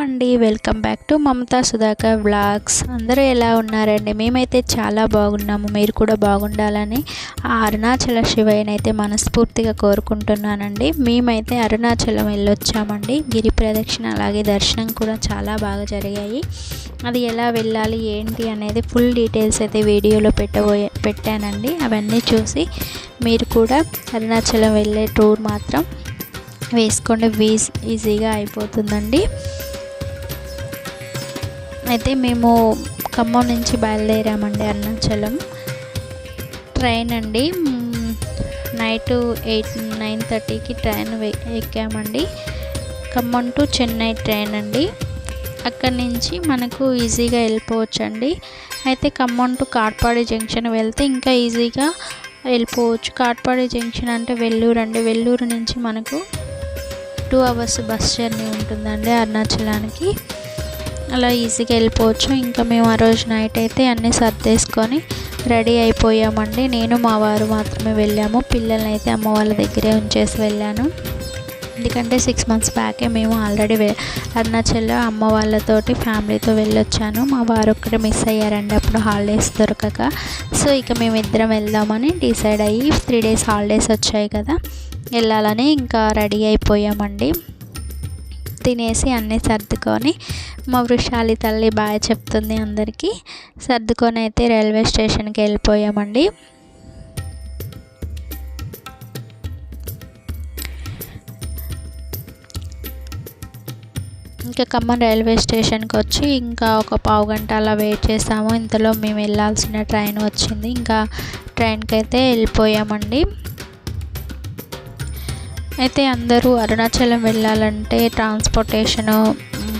అండి welcome back to Mamata Sudhakar vlogs. అందరూ ఎలా ఉన్నారండి? మేమైతే చాలా బాగున్నాము. మీరు కూడా బాగుండాలని ఆ అరుణాచల అయితే మనస్ఫూర్తిగా కోరుకుంటున్నానండి. మేమైతే అరుణాచలం వెళ్ళొచ్చామండి. గిరి ప్రదక్షిణ అలాగే దర్శనం కూడా చాలా బాగా జరిగాయి. అది ఎలా వెళ్ళాలి ఏంటి అనేది ఫుల్ డీటెయిల్స్ అయితే వీడియోలో పెట్టబోయే పెట్టానండి. అవన్నీ చూసి మీరు కూడా అరుణాచలం వెళ్ళే టూర్ మాత్రం వేసుకోండి. వీస్ ఈజీగా అయిపోతుందండి. అయితే మేము ఖమ్మం నుంచి బయలుదేరామండి అరుణాచలం. ట్రైన్ అండి. నైట్ ఎయిట్ నైన్ థర్టీకి ట్రైన్ వె- ఎక్కామండి. ఖమ్మం టు చెన్నై ట్రైన్ అండి. అక్కడి నుంచి మనకు ఈజీగా వెళ్ళిపోవచ్చు అండి అయితే ఖమ్మం టు కాట్పాడి జంక్షన్ వెళ్తే ఇంకా ఈజీగా వెళ్ళిపోవచ్చు. కాట్పాడి జంక్షన్ అంటే వెల్లూరు అండి. వెల్లూరు నుంచి మనకు టూ అవర్స్ బస్ జర్నీ ఉంటుందండి అరుణాచలానికి. అలా ఈజీగా వెళ్ళిపోవచ్చు. ఇంకా మేము ఆ రోజు నైట్ అయితే అన్నీ సర్దేసుకొని రెడీ అయిపోయామండి. నేను మా వారు మాత్రమే వెళ్ళాము. పిల్లల్ని అయితే అమ్మ వాళ్ళ దగ్గరే ఉంచేసి వెళ్ళాను. ఎందుకంటే సిక్స్ మంత్స్ బ్యాకే మేము ఆల్రెడీ వె అరుణాచల్లో అమ్మ వాళ్ళతోటి ఫ్యామిలీతో వెళ్ళొచ్చాను. మా వారు ఒక్కడే మిస్ అయ్యారండి. అప్పుడు హాలిడేస్ దొరకక. సో ఇక మేము ఇద్దరం వెళ్దామని డిసైడ్ అయ్యి త్రీ డేస్ హాలిడేస్ వచ్చాయి కదా. వెళ్ళాలని ఇంకా రెడీ అయిపోయామండి. తినేసి అన్నీ సర్దుకొని మా వృషాలి తల్లి బాగా చెప్తుంది అందరికీ. సర్దుకొని అయితే రైల్వే స్టేషన్కి వెళ్ళిపోయామండి. ఇంకా ఖమ్మం రైల్వే స్టేషన్కి వచ్చి ఇంకా ఒక పావు గంట అలా వెయిట్ చేసాము. ఇంతలో మేము వెళ్ళాల్సిన ట్రైన్ వచ్చింది. ఇంకా ట్రైన్కి అయితే వెళ్ళిపోయామండి. అయితే అందరూ అరుణాచలం వెళ్ళాలంటే ట్రాన్స్పోర్టేషను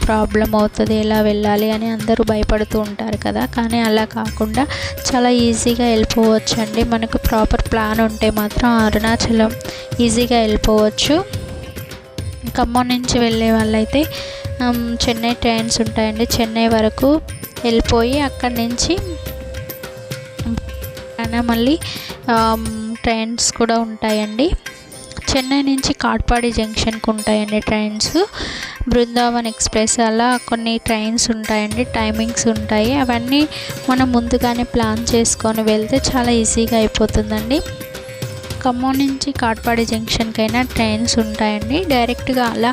ప్రాబ్లం అవుతుంది ఎలా వెళ్ళాలి అని అందరూ భయపడుతూ ఉంటారు కదా. కానీ అలా కాకుండా చాలా ఈజీగా వెళ్ళిపోవచ్చు అండి మనకు ప్రాపర్ ప్లాన్ ఉంటే మాత్రం అరుణాచలం ఈజీగా వెళ్ళిపోవచ్చు. ఖమ్మం నుంచి వెళ్ళే వాళ్ళైతే చెన్నై ట్రైన్స్ ఉంటాయండి. చెన్నై వరకు వెళ్ళిపోయి అక్కడి నుంచి అయినా మళ్ళీ ట్రైన్స్ కూడా ఉంటాయండి. చెన్నై నుంచి కాట్పాడి జంక్షన్కి ఉంటాయండి ట్రైన్స్. బృందావన్ ఎక్స్ప్రెస్ అలా కొన్ని ట్రైన్స్ ఉంటాయండి టైమింగ్స్ ఉంటాయి. అవన్నీ మనం ముందుగానే ప్లాన్ చేసుకొని వెళ్తే చాలా ఈజీగా అయిపోతుందండి. ఖమ్మం నుంచి కాట్పాడి జంక్షన్కైనా ట్రైన్స్ ఉంటాయండి. డైరెక్ట్గా అలా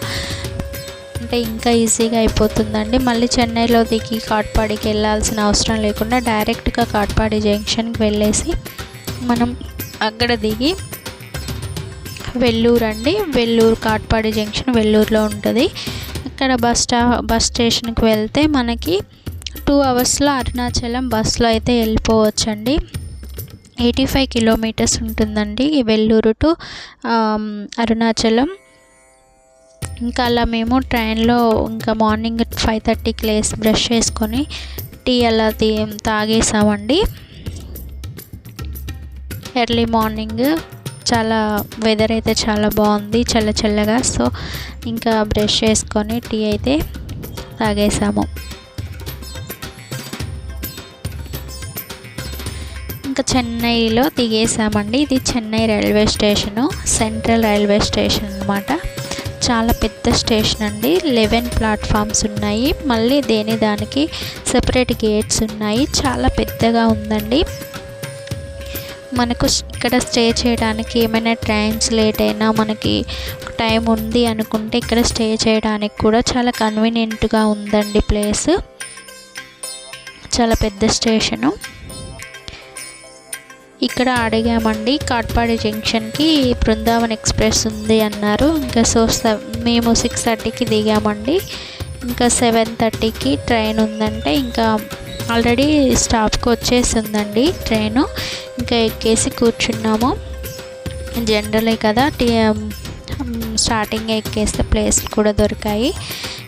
అంటే ఇంకా ఈజీగా అయిపోతుందండి. మళ్ళీ చెన్నైలో దిగి కాట్పాడికి వెళ్ళాల్సిన అవసరం లేకుండా డైరెక్ట్గా కాట్పాడి జంక్షన్కి వెళ్ళేసి మనం అక్కడ దిగి వెల్లూరు అండి. వెల్లూరు కాట్పాడి జంక్షన్ వెల్లూరులో ఉంటుంది. ఇక్కడ బస్ స్టా బస్ స్టేషన్కి వెళ్తే మనకి టూ అవర్స్లో అరుణాచలం బస్సులో అయితే వెళ్ళిపోవచ్చండి. ఎయిటీ ఫైవ్ కిలోమీటర్స్ ఉంటుందండి వెల్లూరు టు అరుణాచలం. ఇంకా అలా మేము ట్రైన్లో ఇంకా మార్నింగ్ ఫైవ్ థర్టీకి లేసి బ్రష్ చేసుకొని టీ అలా తీ తాగేసామండి. ఎర్లీ మార్నింగ్ చాలా వెదర్ అయితే చాలా బాగుంది చల్ల చల్లగా. సో ఇంకా బ్రష్ చేసుకొని టీ అయితే తాగేసాము. ఇంకా చెన్నైలో దిగేసామండి. ఇది Chennai railway station central railway station అనమాట చాలా పెద్ద స్టేషన్ అండి. లెవెన్ ప్లాట్ఫామ్స్ ఉన్నాయి. మళ్ళీ దేని దానికి సెపరేట్ గేట్స్ ఉన్నాయి. చాలా పెద్దగా ఉందండి. మనకు ఇక్కడ స్టే చేయడానికి ఏమైనా ట్రైన్స్ లేట్ అయినా మనకి టైం ఉంది అనుకుంటే ఇక్కడ స్టే చేయడానికి కూడా చాలా కన్వీనియంట్గా ఉందండి ప్లేస్. చాలా పెద్ద స్టేషను. ఇక్కడ అడిగామండి కాట్పాడి జంక్షన్కి బృందావన్ ఎక్స్ప్రెస్ ఉంది అన్నారు. ఇంకా సో మేము సిక్స్ థర్టీకి దిగామండి. ఇంకా సెవెన్ థర్టీకి ట్రైన్ ఉందంటే ఇంకా ఆల్రెడీ స్టాప్కి వచ్చేసిందండి ట్రైను. ఇంకా ఎక్కేసి కూర్చున్నాము. జనరలే కదా టీ స్టార్టింగ్ ఎక్కేస్తే ప్లేస్లు కూడా దొరికాయి.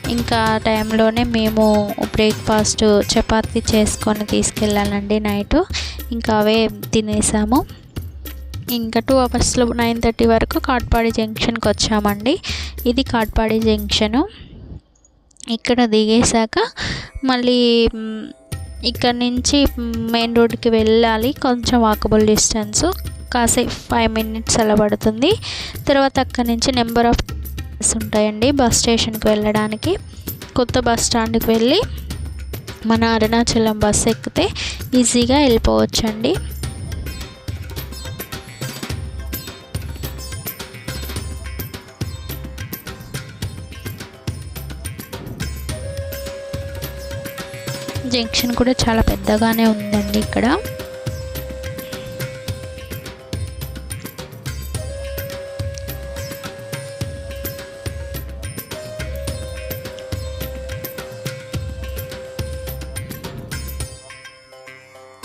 ఇంకా ఆ టైంలోనే మేము బ్రేక్ఫాస్ట్ చపాతీ చేసుకొని తీసుకెళ్ళాలండి నైట్. ఇంకా అవే తినేసాము. ఇంకా టూ అవర్స్లో నైన్ థర్టీ వరకు కాట్పాడి జంక్షన్కి వచ్చామండి. ఇది కాట్పాడి జంక్షను. ఇక్కడ దిగేశాక మళ్ళీ ఇక్కడ నుంచి మెయిన్ రోడ్కి వెళ్ళాలి. కొంచెం వాకబుల్ డిస్టెన్స్ కాసేపు ఫైవ్ మినిట్స్ అలా పడుతుంది. తర్వాత అక్కడి నుంచి నెంబర్ ఆఫ్ ఉంటాయండి బస్ స్టేషన్కి వెళ్ళడానికి. కొత్త బస్ స్టాండ్కి వెళ్ళి మన అరుణాచలం బస్ ఎక్కితే ఈజీగా వెళ్ళిపోవచ్చండి. జంక్షన్ కూడా చాలా పెద్దగానే ఉందండి ఇక్కడ.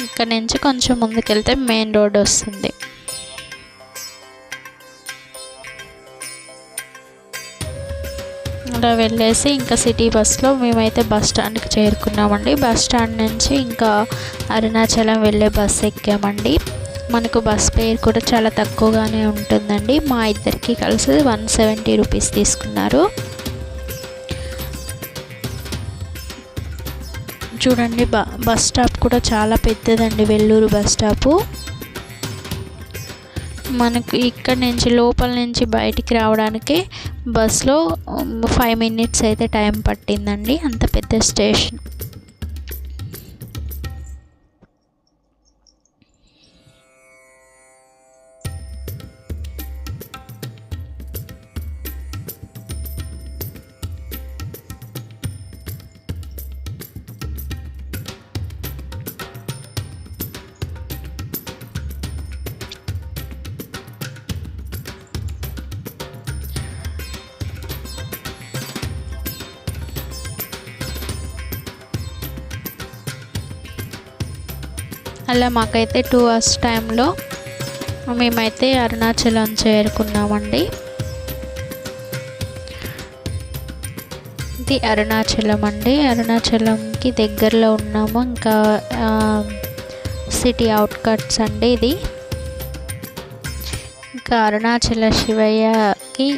ఇక్కడ నుంచి కొంచెం ముందుకెళ్తే మెయిన్ రోడ్ వస్తుంది. అలా వెళ్ళేసి ఇంకా సిటీ బస్లో మేమైతే బస్ స్టాండ్కి చేరుకున్నామండి. బస్ స్టాండ్ నుంచి ఇంకా అరుణాచలం వెళ్ళే బస్ ఎక్కామండి. మనకు బస్ పేరు కూడా చాలా తక్కువగానే ఉంటుందండి. మా ఇద్దరికి కలిసి వన్ సెవెంటీ రూపీస్ తీసుకున్నారు. చూడండి బ బస్ స్టాప్ కూడా చాలా పెద్దదండి వెల్లూరు బస్ స్టాపు. మనకు ఇక్కడ నుంచి లోపల నుంచి బయటికి రావడానికి బస్లో ఫైవ్ మినిట్స్ అయితే టైం పట్టిందండి. అంత పెద్ద స్టేషన్ అలా మాకైతే టూ అవర్స్ టైంలో మేమైతే అరుణాచలం చేరుకున్నామండి. ఇది అరుణాచలం అండి. అరుణాచలంకి దగ్గరలో ఉన్నాము. ఇంకా సిటీ అవుట్కట్స్ అండి ఇది. ఇంకా అరుణాచల శివయ్యకి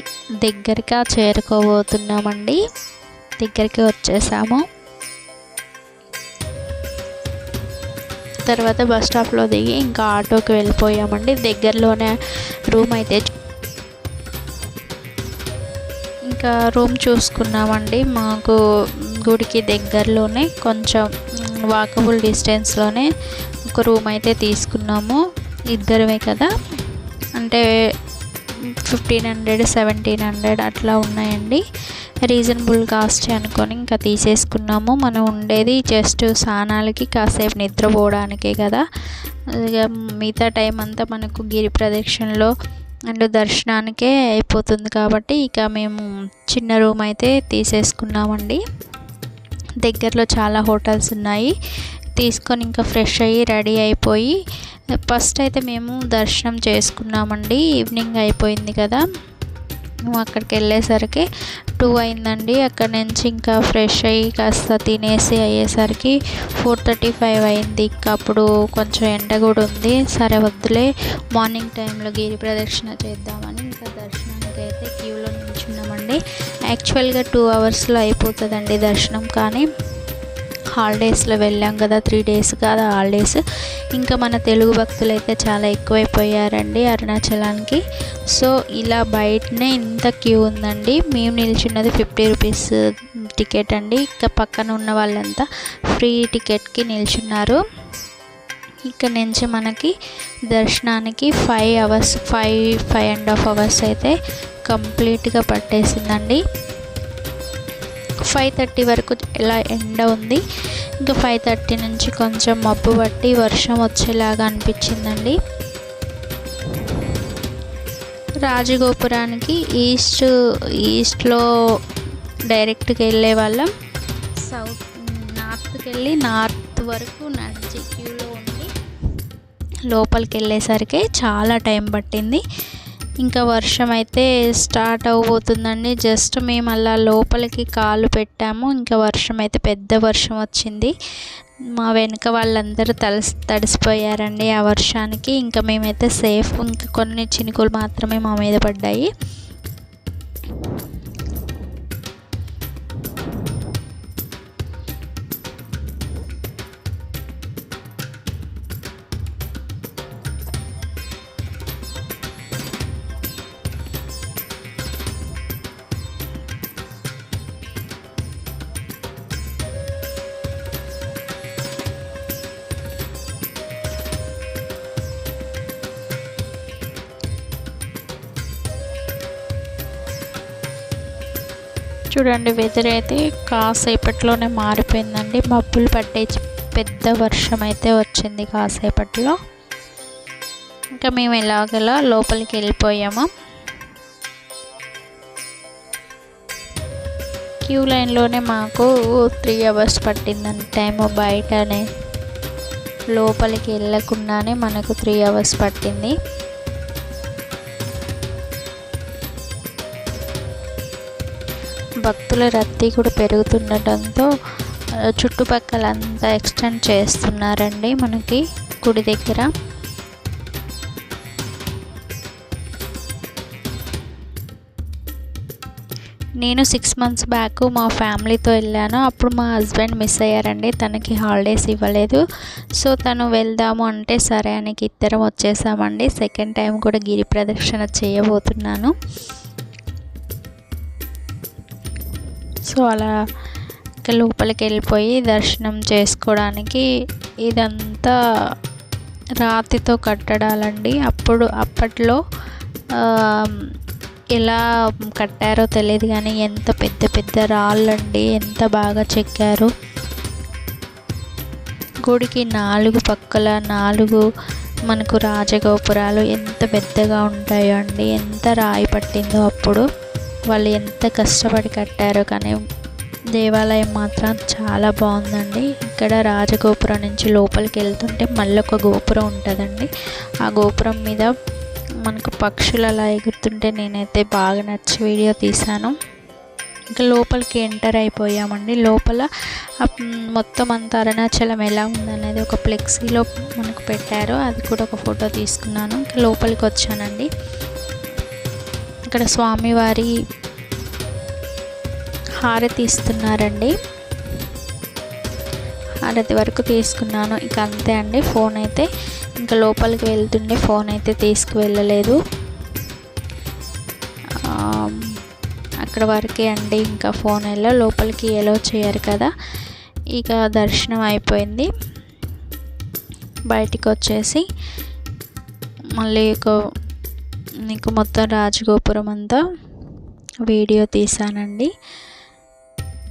దగ్గరగా చేరుకోబోతున్నామండి. దగ్గరికి వచ్చేసాము. తర్వాత బస్ స్టాప్లో దిగి ఇంకా ఆటోకి వెళ్ళిపోయామండి. దగ్గరలోనే రూమ్ అయితే ఇంకా రూమ్ చూసుకున్నామండి. మాకు గుడికి దగ్గరలోనే కొంచెం వాకబుల్ డిస్టెన్స్లోనే ఒక రూమ్ అయితే తీసుకున్నాము. ఇద్దరమే కదా. అంటే ఫిఫ్టీన్ హండ్రెడ్ సెవెంటీన్ హండ్రెడ్ అట్లా ఉన్నాయండి. రీజనబుల్ కాస్ట్ అనుకొని ఇంకా తీసేసుకున్నాము. మనం ఉండేది జస్ట్ స్నానాలకి కాసేపు నిద్రపోవడానికే కదా. ఇక మిగతా టైం అంతా మనకు గిరి ప్రదక్షిణలో అండ్ దర్శనానికే అయిపోతుంది కాబట్టి ఇక మేము చిన్న రూమ్ అయితే తీసేసుకున్నామండి. దగ్గరలో చాలా హోటల్స్ ఉన్నాయి. తీసుకొని ఇంకా ఫ్రెష్ అయ్యి రెడీ అయిపోయి ఫస్ట్ అయితే మేము దర్శనం చేసుకున్నామండి. ఈవినింగ్ అయిపోయింది కదా. అక్కడికి వెళ్ళేసరికి టూ అయిందండి. అక్కడ నుంచి ఇంకా ఫ్రెష్ అయ్యి కాస్త తినేసి అయ్యేసరికి ఫోర్ థర్టీ ఫైవ్ అయింది. ఇంకా అప్పుడు కొంచెం ఎండ కూడా ఉంది. సరే వద్దులే మార్నింగ్ టైంలో గిరి ప్రదక్షిణ చేద్దామని ఇంకా దర్శనానికి అయితే క్యూలో నిల్చున్నామండి. యాక్చువల్గా టూ అవర్స్లో అయిపోతుందండి దర్శనం కానీ. హాలిడేస్లో వెళ్ళాం కదా త్రీ డేస్ కదా హాలిడేస్ ఇంకా మన తెలుగు భక్తులు అయితే చాలా ఎక్కువైపోయారండి అరుణాచలానికి. సో ఇలా బయటనే ఇంత క్యూ ఉందండి. మేము నిల్చున్నది ఫిఫ్టీ రూపీస్ టికెట్ అండి. ఇంకా పక్కన ఉన్న వాళ్ళంతా ఫ్రీ టికెట్కి నిల్చున్నారు. ఇక్కడ నుంచి మనకి దర్శనానికి five hours five five and half hours అయితే కంప్లీట్గా పట్టేసిందండి. ఫైవ్ థర్టీ వరకు ఎలా ఎండ ఉంది. ఇంకా ఫైవ్ థర్టీ నుంచి కొంచెం మబ్బు పట్టి వర్షం వచ్చేలాగా అనిపించిందండి. రాజగోపురానికి ఈస్ట్ ఈస్ట్లో డైరెక్ట్గా వెళ్ళే వాళ్ళం. సౌత్ నార్త్కి వెళ్ళి నార్త్ వరకు నడిచి క్యూలో ఉండి లోపలికి వెళ్ళేసరికి చాలా టైం పట్టింది. ఇంకా వర్షం అయితే స్టార్ట్ అవబోతుందండి. జస్ట్ మేము అలా లోపలికి కాలు పెట్టాము. ఇంకా వర్షం అయితే పెద్ద వర్షం వచ్చింది. మా వెనుక వాళ్ళందరూ తలసి తడిసిపోయారండి ఆ వర్షానికి. ఇంకా మేమైతే సేఫ్ ఇంకా కొన్ని చినుకులు మాత్రమే మా మీద పడ్డాయి. చూడండి వెదర్ అయితే కాసేపట్లోనే మారిపోయిందండి. మబ్బులు పట్టే పెద్ద వర్షం అయితే వచ్చింది కాసేపట్లో. ఇంకా మేము ఎలాగలా లోపలికి వెళ్ళిపోయాము. క్యూ లైన్లోనే మాకు త్రీ అవర్స్ పట్టిందండి టైము. బయటనే లోపలికి వెళ్ళకుండానే మనకు త్రీ అవర్స్ పట్టింది. భక్తుల రద్దీ కూడా పెరుగుతుండటంతో చుట్టుపక్కల అంతా ఎక్స్టెండ్ చేస్తున్నారండి మనకి గుడి దగ్గర. నేను సిక్స్ మంత్స్ బ్యాక్ మా ఫ్యామిలీతో వెళ్ళాను. అప్పుడు మా హస్బెండ్ మిస్ అయ్యారండి. తనకి హాలిడేస్ ఇవ్వలేదు. సో తను వెళ్దాము అంటే సరే అని ఇద్దరం వచ్చేసామండి. సెకండ్ టైం కూడా గిరి ప్రదక్షిణ చేయబోతున్నాను. సో అలా లోపలికి వెళ్ళిపోయి దర్శనం చేసుకోవడానికి ఇదంతా రాతితో కట్టడాలండి. అప్పుడు అప్పట్లో ఎలా కట్టారో తెలియదు కానీ ఎంత పెద్ద పెద్ద రాళ్ళండి ఎంత బాగా చెక్కారు. గుడికి నాలుగు పక్కల నాలుగు మనకు రాజగోపురాలు ఎంత పెద్దగా ఉంటాయో అండి ఎంత రాయి పట్టిందో అప్పుడు. వాళ్ళు ఎంత కష్టపడి కట్టారో కానీ దేవాలయం మాత్రం చాలా బాగుందండి. ఇక్కడ రాజగోపురం నుంచి లోపలికి వెళ్తుంటే మళ్ళీ ఒక గోపురం ఉంటుందండి. ఆ గోపురం మీద మనకు పక్షులు అలా ఎగురుతుంటే నేనైతే బాగా నచ్చి వీడియో తీశాను. ఇంకా లోపలికి ఎంటర్ అయిపోయామండి. లోపల మొత్తం అంత అరుణాచలం ఎలా ఉందనేది ఒక ఫ్లెక్సీలో మనకు పెట్టారు. అది కూడా ఒక ఫోటో తీసుకున్నాను. ఇంకా లోపలికి వచ్చానండి. ఇక్కడ స్వామివారి హారతి ఇస్తున్నారండి. హారతి వరకు తీసుకున్నాను. ఇక అంతే అండి ఫోన్ అయితే. ఇంకా లోపలికి వెళ్తుండే ఫోన్ అయితే తీసుకువెళ్ళలేదు. అక్కడ వరకే అండి ఇంకా ఫోన్ వెళ్ళా లోపలికి ఎలో చేయరు కదా. ఇక దర్శనం అయిపోయింది. బయటికి వచ్చేసి మళ్ళీ ఒక నీకు మొత్తం రాజగోపురం అంతా వీడియో తీసానండి.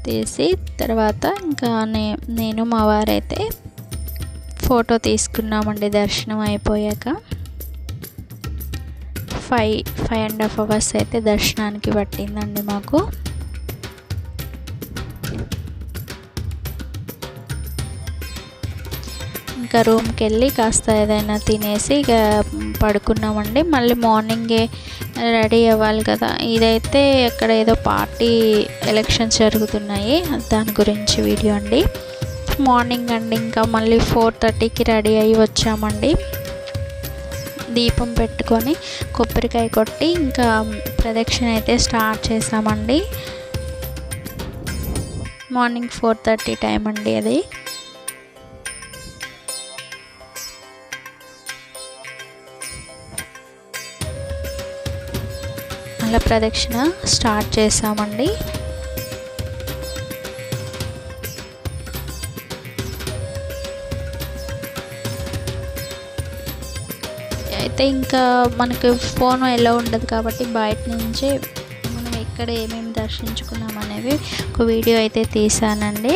తీసి తర్వాత ఇంకా నే నేను మా వారైతే ఫోటో తీసుకున్నామండి దర్శనం అయిపోయాక. Five five and half hours అయితే దర్శనానికి పట్టిందండి మాకు. ఇంకా రూమ్కి వెళ్ళి కాస్త ఏదైనా తినేసి ఇక పడుకున్నామండి. మళ్ళీ మార్నింగే రెడీ అవ్వాలి కదా. ఇదైతే అక్కడ ఏదో పార్టీ ఎలక్షన్స్ జరుగుతున్నాయి. దాని గురించి వీడియో అండి. మార్నింగ్ అండి ఇంకా మళ్ళీ ఫోర్ థర్టీకి రెడీ అయ్యి వచ్చామండి. దీపం పెట్టుకొని కొబ్బరికాయ కొట్టి ఇంకా ప్రదక్షిణ అయితే స్టార్ట్ చేసామండి. మార్నింగ్ ఫోర్ థర్టీ టైం అండి అది. అలా ప్రదక్షిణ స్టార్ట్ చేసామండి అయితే ఇంకా మనకు ఫోన్ ఎలా ఉండదు కాబట్టి బయట నుంచే మనం ఎక్కడ ఏమేమి దర్శించుకున్నాం అనేవి ఒక వీడియో అయితే తీసానండి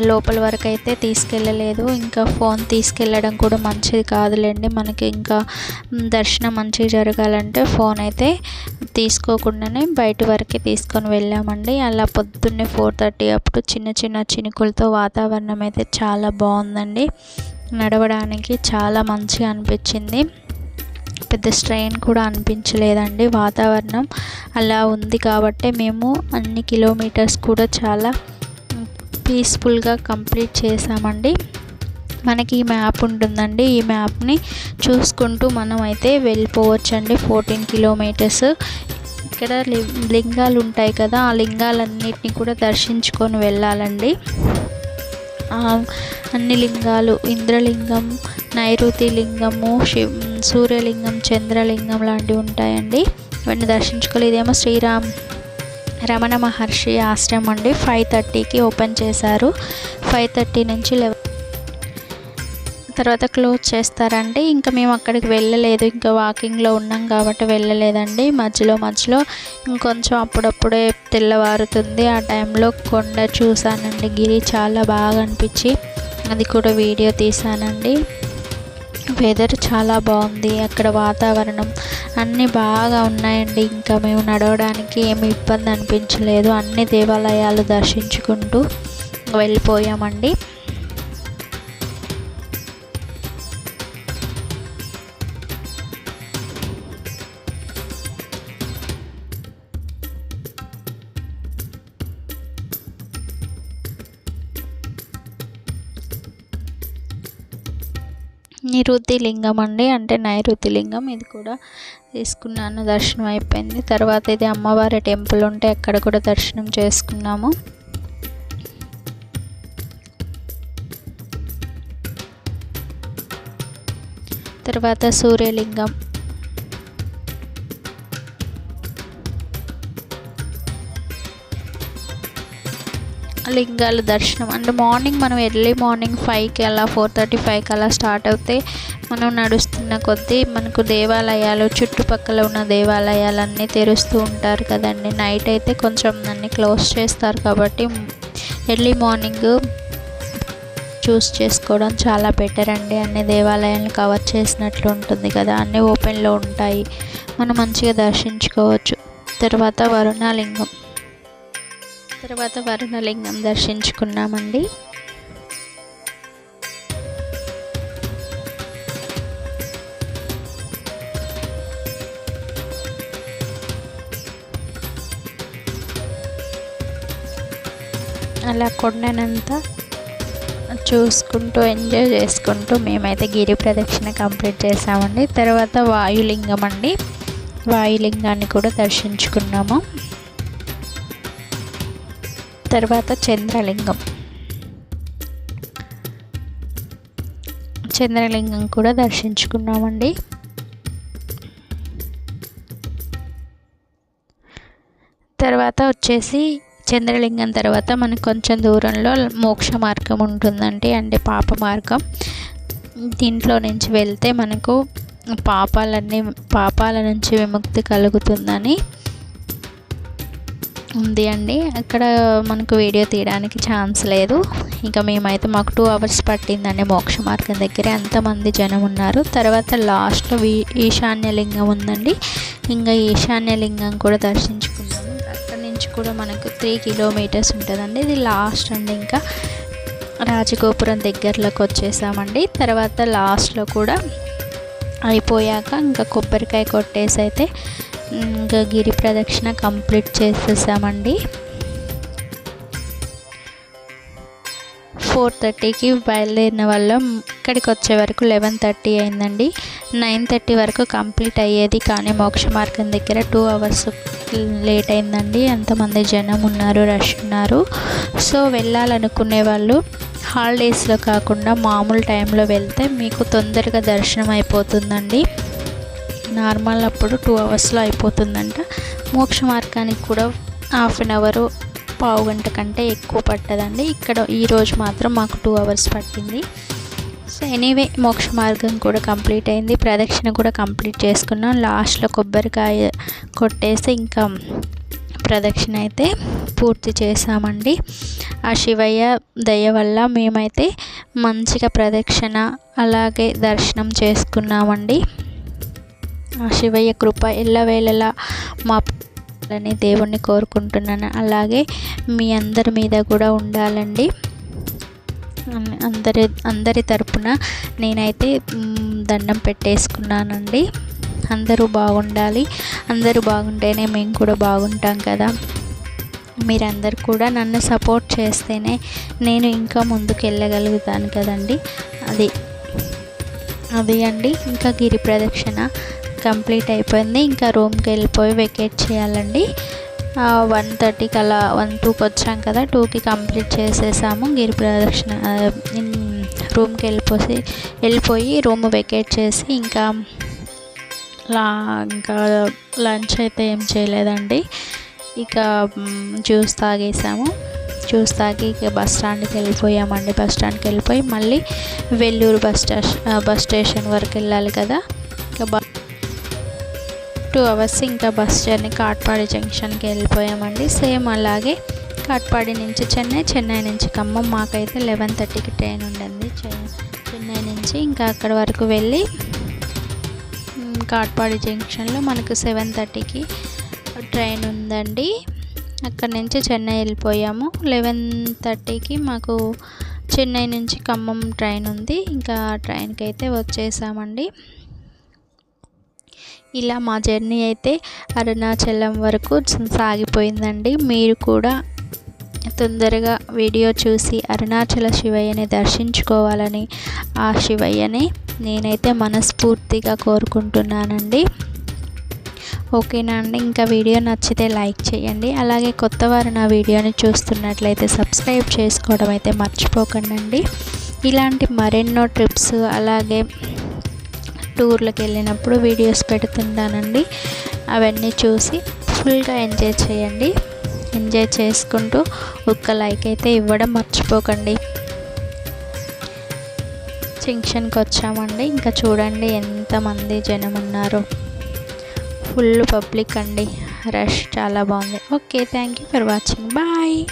లోపల వరకు అయితే తీసుకెళ్ళలేదు. ఇంకా ఫోన్ తీసుకెళ్ళడం కూడా మంచిది కాదులేండి. మనకి ఇంకా దర్శనం మంచిగా జరగాలంటే ఫోన్ అయితే తీసుకోకుండానే బయట వరకే తీసుకొని వెళ్ళామండి. అలా పొద్దున్నే ఫోర్ థర్టీ అప్పుడు చిన్న చిన్న చినుకులతో వాతావరణం అయితే చాలా బాగుందండి. నడవడానికి చాలా మంచిగా అనిపించింది. పెద్ద స్ట్రెయిన్ కూడా అనిపించలేదండి. వాతావరణం అలా ఉంది కాబట్టి మేము అన్ని కిలోమీటర్స్ కూడా చాలా పీస్ఫుల్గా కంప్లీట్ చేసామండి మనకి ఈ మ్యాప్ ఉంటుందండి. ఈ మ్యాప్ని చూసుకుంటూ మనం అయితే వెళ్ళిపోవచ్చండి ఫోర్టీన్ కిలోమీటర్స్ ఇక్కడ లింగాలు ఉంటాయి కదా ఆ లింగాలన్నిటిని కూడా దర్శించుకొని వెళ్ళాలండి. అన్ని లింగాలు ఇంద్రలింగం నైరుతి లింగము శివ సూర్యలింగం చంద్రలింగం లాంటివి ఉంటాయండి. ఇవన్నీ దర్శించుకోవాలి ఇదేమో శ్రీరామ్ రమణ మహర్షి ఆశ్రమం అండి ఫైవ్ థర్టీకి ఓపెన్ చేశారు. ఫైవ్ థర్టీ నుంచి లెవెన్ తర్వాత క్లోజ్ చేస్తారండి. ఇంకా మేము అక్కడికి వెళ్ళలేదు. ఇంకా వాకింగ్లో ఉన్నాం కాబట్టి వెళ్ళలేదండి. మధ్యలో మధ్యలో ఇంకొంచెం అప్పుడప్పుడే తెల్లవారుతుంది. ఆ టైంలో కొండ చూసానండి గిరి చాలా బాగా అనిపించి అది కూడా వీడియో తీసానండి వెదర్ చాలా బాగుంది. అక్కడ వాతావరణం అన్నీ బాగా ఉన్నాయండి. ఇంకా మేము నడవడానికి ఏమి ఇబ్బంది అనిపించలేదు. అన్ని దేవాలయాలు దర్శించుకుంటూ వెళ్ళిపోయామండి. నిరుతి లింగం అండి. అంటే నైరుతి లింగం. ఇది కూడా తీసుకున్నాను. దర్శనం అయిపోయింది. తర్వాత ఇది అమ్మవారి టెంపుల్ ఉంటే అక్కడ కూడా దర్శనం చేసుకున్నాము. తర్వాత సూర్యలింగం. లింగాల దర్శనం. అంటే మార్నింగ్ మనం ఎర్లీ మార్నింగ్ ఫైవ్కి అలా ఫోర్ థర్టీ ఫైవ్కి అలా స్టార్ట్ అవుతే మనం నడుస్తున్న కొద్దీ మనకు దేవాలయాలు చుట్టుపక్కల ఉన్న దేవాలయాలన్నీ తెరుస్తూ ఉంటారు కదండి. నైట్ అయితే కొంచెం అన్ని క్లోజ్ చేస్తారు కాబట్టి ఎర్లీ మార్నింగ్ చూస్ చేసుకోవడం చాలా బెటర్ అండి. అన్ని దేవాలయాలను కవర్ చేసినట్లు ఉంటుంది కదా అన్నీ ఓపెన్లో ఉంటాయి. మనం మంచిగా దర్శించుకోవచ్చు. తర్వాత వరుణాలింగం. తర్వాత వరుణలింగం దర్శించుకున్నామండి. అలా కొండనంతా చూసుకుంటూ ఎంజాయ్ చేసుకుంటూ మేమైతే గిరి ప్రదక్షిణ కంప్లీట్ చేసామండి. తర్వాత వాయులింగం అండి. వాయులింగాన్ని కూడా దర్శించుకున్నాము. తర్వాత చంద్రలింగం. చంద్రలింగం కూడా దర్శించుకున్నామండి. తర్వాత వచ్చేసి చంద్రలింగం తర్వాత మనకు కొంచెం దూరంలో మోక్ష మార్గం ఉంటుందండి అంటే పాప మార్గం. దీంట్లో నుంచి వెళ్తే మనకు పాపాలన్నీ పాపాల నుంచి విముక్తి కలుగుతుందని ఉంది అండి. అక్కడ మనకు వీడియో తీయడానికి ఛాన్స్ లేదు. ఇంకా మేమైతే మాకు టూ అవర్స్ పట్టిందండి మోక్ష మార్గం దగ్గర. ఎంతమంది జనం ఉన్నారు. తర్వాత లాస్ట్లో ఈశాన్య లింగం ఉందండి. ఇంకా ఈశాన్య లింగం కూడా దర్శించుకున్నాము. అక్కడి నుంచి కూడా మనకు త్రీ కిలోమీటర్స్ ఉంటుందండి. ఇది లాస్ట్ అండి ఇంకా. రాజగోపురం దగ్గరలోకి వచ్చేసామండి. తర్వాత లాస్ట్లో కూడా అయిపోయాక ఇంకా కొబ్బరికాయ కొట్టేసి అయితే ఇంకా గిరి ప్రదక్షిణ కంప్లీట్ చేసేసామండి. ఫోర్ థర్టీకి బయలుదేరిన వాళ్ళం. ఇక్కడికి వచ్చే వరకు లెవెన్ థర్టీ అయిందండి. నైన్ థర్టీ వరకు కంప్లీట్ అయ్యేది కానీ మోక్ష మార్గం దగ్గర టూ అవర్స్ లేట్ అయిందండి. ఎంతమంది జనం ఉన్నారు రష్ ఉన్నారు. సో వెళ్ళాలనుకునే వాళ్ళు హాలిడేస్లో కాకుండా మామూలు టైంలో వెళ్తే మీకు తొందరగా దర్శనం అయిపోతుందండి. నార్మల్ అప్పుడు టూ అవర్స్లో అయిపోతుందంట. మోక్ష మార్గానికి కూడా హాఫ్ అన్ అవరు పావు గంట కంటే ఎక్కువ పట్టదండి. ఇక్కడ ఈరోజు మాత్రం మాకు టూ అవర్స్ పట్టింది. సో ఎనీవే మోక్ష మార్గం కూడా కంప్లీట్ అయింది. ప్రదక్షిణ కూడా కంప్లీట్ చేసుకున్నాం. లాస్ట్లో కొబ్బరికాయ కొట్టేసి ఇంకా ప్రదక్షిణ అయితే పూర్తి చేసామండి ఆ శివయ్య దయ వల్ల మేమైతే మంచిగా ప్రదక్షిణ అలాగే దర్శనం చేసుకున్నామండి. ఆ శివయ్య కృప ఎల్లవేళలా మా అని దేవుణ్ణి కోరుకుంటున్నాను. అలాగే మీ అందరి మీద కూడా ఉండాలండి. అందరి అందరి తరపున నేనైతే దండం పెట్టేసుకున్నానండి. అందరూ బాగుండాలి. అందరూ బాగుంటేనే మేము కూడా బాగుంటాం కదా. మీరందరు కూడా నన్ను సపోర్ట్ చేస్తేనే నేను ఇంకా ముందుకు వెళ్ళగలుగుతాను కదండి. అది అది అండి. ఇంకా గిరి ప్రదక్షిణ కంప్లీట్ అయిపోయింది. ఇంకా రూమ్కి వెళ్ళిపోయి వెకేట్ చేయాలండి. వన్ థర్టీకి అలా వన్ టూకి వచ్చాం కదా టూకి కంప్లీట్ చేసేసాము. గిరి ప్రదక్షిణ రూమ్కి వెళ్ళిపోసి వెళ్ళిపోయి రూమ్ వెకేట్ చేసి ఇంకా లా ఇంకా లంచ్ అయితే ఏం చేయలేదండి. ఇక జ్యూస్ తాగేసాము. చూస్తాకి ఇక బస్ స్టాండ్కి వెళ్ళిపోయామండి. బస్ స్టాండ్కి వెళ్ళిపోయి మళ్ళీ Vellore bus station bus station వరకు వెళ్ళాలి కదా. ఇంకా టూ అవర్స్ ఇంకా బస్ జర్నీ కాట్పాడి జంక్షన్కి వెళ్ళిపోయామండి. సేమ్ అలాగే కాట్పాడి నుంచి చెన్నై చెన్నై నుంచి ఖమ్మం మాకైతే లెవెన్ థర్టీకి ట్రైన్ ఉండండి చెన్నై నుంచి ఇంకా అక్కడ వరకు వెళ్ళి కాట్పాడి జంక్షన్లో మనకు సెవెన్ థర్టీకి ట్రైన్ ఉందండి. అక్కడ నుంచి చెన్నై వెళ్ళిపోయాము. లెవెన్ థర్టీకి మాకు చెన్నై నుంచి ఖమ్మం ట్రైన్ ఉంది. ఇంకా ట్రైన్కి అయితే వచ్చేసామండి. ఇలా మా జర్నీ అయితే అరుణాచలం వరకు సాగిపోయిందండి. మీరు కూడా తొందరగా వీడియో చూసి అరుణాచల శివయ్యని దర్శించుకోవాలని ఆ శివయ్యని నేనైతే మనస్ఫూర్తిగా కోరుకుంటున్నానండి. ఓకేనా అండి? ఇంకా వీడియో నచ్చితే లైక్ చేయండి. అలాగే కొత్త వారు నా వీడియోని చూస్తున్నట్లయితే సబ్స్క్రైబ్ చేసుకోవడం అయితే మర్చిపోకండి ఇలాంటి మరెన్నో ట్రిప్స్ అలాగే టూర్లకు వెళ్ళినప్పుడు వీడియోస్ పెడుతుంటానండి. అవన్నీ చూసి ఫుల్గా ఎంజాయ్ చేయండి. ఎంజాయ్ చేసుకుంటూ ఒక్క లైక్ అయితే ఇవ్వడం మర్చిపోకండి. జంక్షన్కి వచ్చామండి. ఇంకా చూడండి ఎంతమంది జనం ఉన్నారు. ఫుల్ పబ్లిక్ అండి. రష్ చాలా బాగుంది. Okay thank you for watching. Bye.